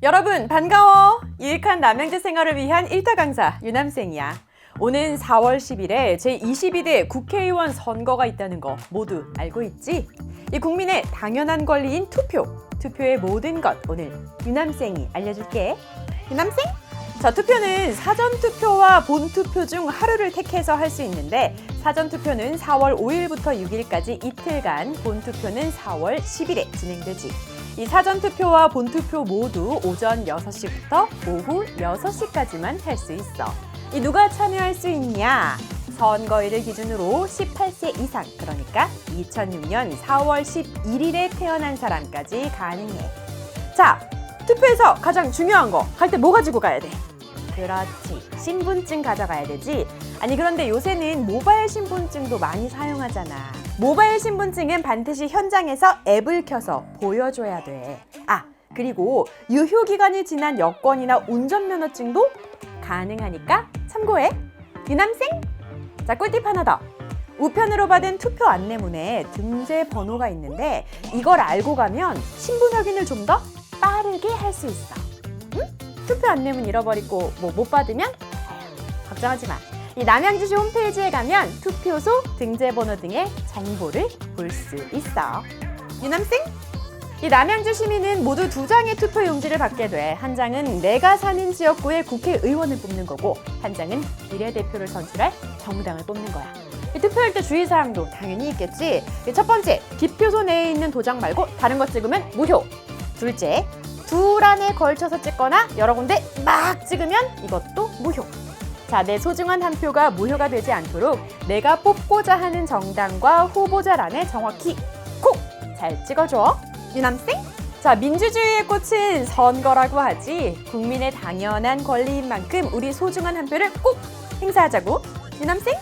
여러분 반가워. 유익한 남양주 생활을 위한 일타 강사 유남생이야. 오는 4월 10일에 제22대 국회의원 선거가 있다는 거 모두 알고 있지? 이 국민의 당연한 권리인 투표. 투표의 모든 것 오늘 유남생이 알려줄게. 유남생? 자, 투표는 사전 투표와 본 투표 중 하루를 택해서 할 수 있는데 사전 투표는 4월 5일부터 6일까지 이틀간, 본 투표는 4월 10일에 진행되지. 이 사전 투표와 본 투표 모두 오전 6시부터 오후 6시까지만 할 수 있어. 이 누가 참여할 수 있냐? 선거일을 기준으로 18세 이상, 그러니까 2006년 4월 11일에 태어난 사람까지 가능해. 자, 투표에서 가장 중요한 거, 갈때뭐 가지고 가야 돼? 그렇지. 신분증 가져가야 되지. 아니, 그런데 요새는 모바일 신분증도 많이 사용하잖아. 모바일 신분증은 반드시 현장에서 앱을 켜서 보여줘야 돼. 아, 그리고 유효 기간이 지난 여권이나 운전면허증도 가능하니까 참고해. 유남생? 자, 꿀팁 하나 더. 우편으로 받은 투표 안내문에 등재 번호가 있는데 이걸 알고 가면 신분 확인을 좀 더 빠르게 할 수 있어. 응? 투표 안내문 잃어버리고 뭐 못 받으면 걱정하지 마. 이 남양주시 홈페이지에 가면 투표소, 등재번호 등의 정보를 볼 수 있어. 유남생? 이 남양주 시민은 모두 두 장의 투표 용지를 받게 돼. 한 장은 내가 사는 지역구의 국회의원을 뽑는 거고, 한 장은 비례대표를 선출할 정당을 뽑는 거야. 이 투표할 때 주의사항도 당연히 있겠지. 이첫 번째, 기표소 내에 있는 도장 말고 다른 거 찍으면 무효. 둘째, 두 란에 걸쳐서 찍거나 여러 군데 막 찍으면 이것도 무효. 자, 내 소중한 한 표가 무효가 되지 않도록 내가 뽑고자 하는 정당과 후보자란에 정확히 콕! 잘 찍어줘. 유남생? 자, 민주주의의 꽃은 선거라고 하지. 국민의 당연한 권리인 만큼 우리 소중한 한 표를 꼭 행사하자고. 유남생?